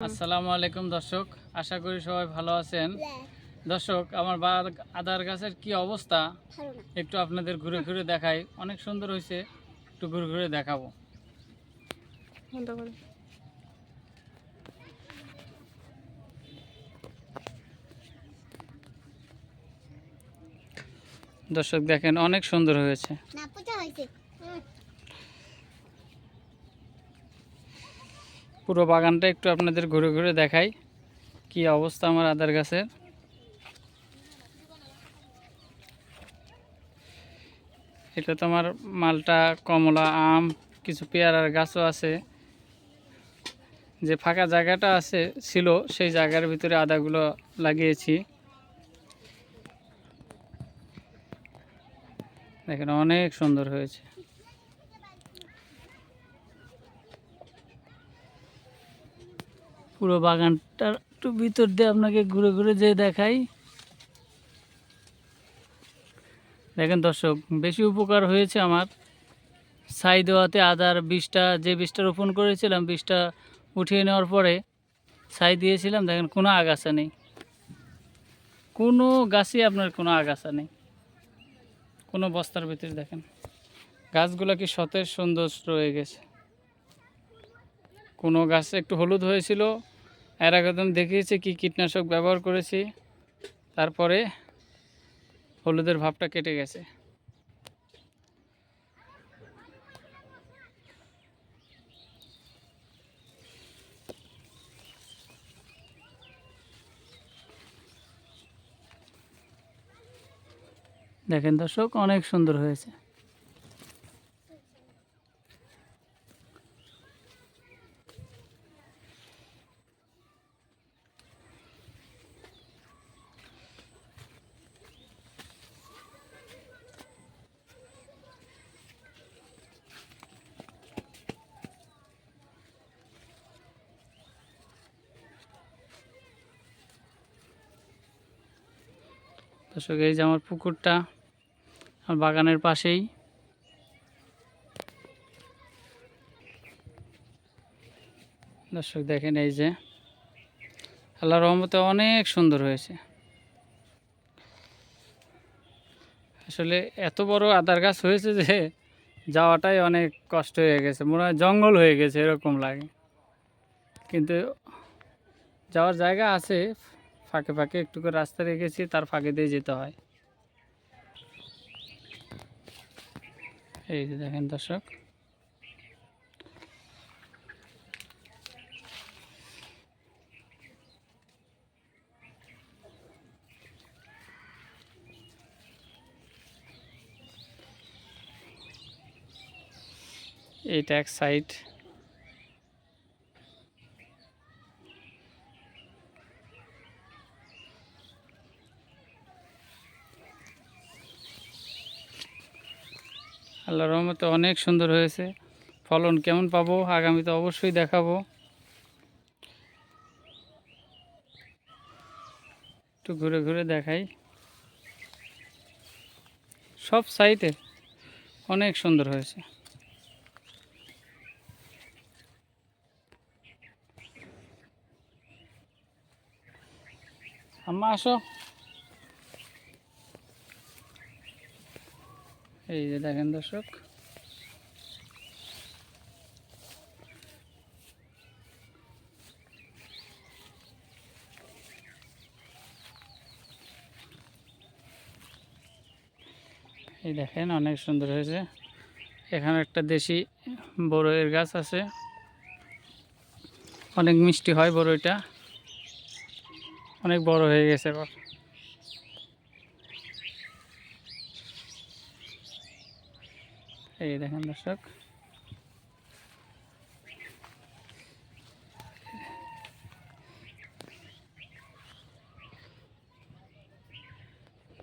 আসসালামু আলাইকুম দর্শক। আশা করি সবাই ভালো আছেন। দর্শক আমার বা- আদার গাছের কি অবস্থা? একটু আপনাদের ঘুরে ঘুরে দেখাই। অনেক সুন্দর হয়েছে। একটু ঘুরে ঘুরে দেখাবো। দর্শক দেখেন অনেক সুন্দর হয়েছে না পোচা হয়েছে পুরো বাগানটা একটু আপনাদের ঘুরে ঘুরে দেখাই কি অবস্থা আমার আদার গাছের। এটা তোমার মালটা, কমলা, আম, কিছু পেয়ারার গাছও আছে। যে ফাঁকা জায়গাটা আছে, ছিল, সেই জায়গার ভিতরে আদাগুলো লাগিয়েছি। দেখেন, অনেক সুন্দর হয়েছে। পুরো বাগানটার একটু ভিতর দিয়ে আপনাকে ঘুরে ঘুরে যেয়ে দেখাই। দেখেন দর্শক, বেশি উপকার হয়েছে আমার। ছাই দেওয়াতে আদার বীজটা যে বীজটা রোপণ করেছিলাম বীজটা উঠিয়ে নেওয়ার পরে ছাই দিয়েছিলাম। দেখেন, কোনো আগাছা নেই। কোনো গাছই আপনার কোনো আগাছা নেই। কোনো বস্তার ভিতরে দেখেন। গাছগুলো কি সতেজ সুন্দর রয়ে গেছে। কোনো গাছে একটু হলুদ হয়েছিল। এর আগে দেখিয়েছি কী কীটনাশক ব্যবহার করেছি। তারপরে হলুদের ভাবটা কেটে গেছে। দেখেন দর্শক, অনেক সুন্দর হয়েছে। দর্শক, এই যে আমার পুকুরটা, আমার বাগানের পাশেই। দর্শক, দেখেন এই যে আল্লাহ রহমতে অনেক সুন্দর হয়েছে। আসলে এত বড় আদার গাছ হয়েছে যে, যাওয়াটাই অনেক কষ্ট হয়ে গেছে। মনে হয় জঙ্গল হয়ে গেছে, এরকম লাগে। কিন্তু যাওয়ার জায়গা আছে ফাঁকে ফাঁকে একটু করে রাস্তা রেখেছি, তার ফাঁকে দিয়ে যেতে হয়। এই যে দেখেন দর্শক। এইটা এক সাইড আল্লাহ রহমতে অনেক সুন্দর হয়েছে। ফলন কেমন পাবো আগামীতে অবশ্যই দেখাবো। একটু ঘুরে ঘুরে দেখাই। সব সাইটে অনেক সুন্দর হয়েছে। আম্মা আসো। এই যে দেখেন দর্শক। এই দেখেন অনেক সুন্দর হয়েছে। এখানে একটা দেশি বড়ইয়ের গাছ আছে। অনেক মিষ্টি হয় বড়ইটা। অনেক বড় হয়ে গেছে এবার এই দেখেন দর্শক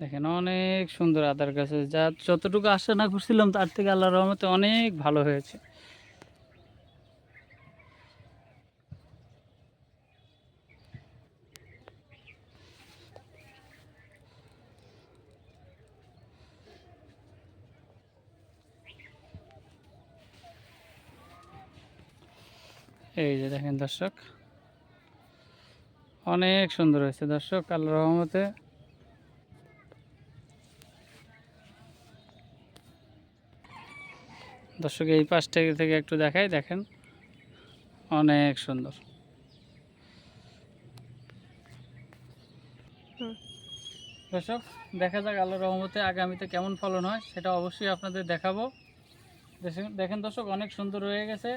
দেখেন অনেক সুন্দর আদার গাছ হয়েছে। যা যতটুকু আশা না করছিলাম, তার থেকে আল্লাহ রহমতে অনেক ভালো হয়েছে এই যে দেখেন দর্শক। অনেক সুন্দর হয়েছে দর্শক আল্লাহ রহমতে। দর্শক, এই পাশ থেকে একটু দেখাই, দেখেন। অনেক সুন্দর। দর্শক, দেখা যাক আল্লাহ রহমতে আগামীতে কেমন ফলন হয়, সেটা অবশ্যই আপনাদের দেখাবো। দেখেন দর্শক, অনেক সুন্দর হয়ে গেছে।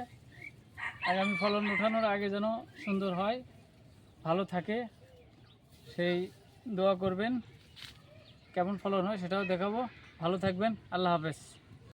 আগামী ফলন ওঠানোর আগে যেন সুন্দর হয়, ভালো থাকে, সেই দোয়া করবেন। কেমন ফলন হয় সেটাও দেখাবো। ভালো থাকবেন। আল্লাহ হাফেজ।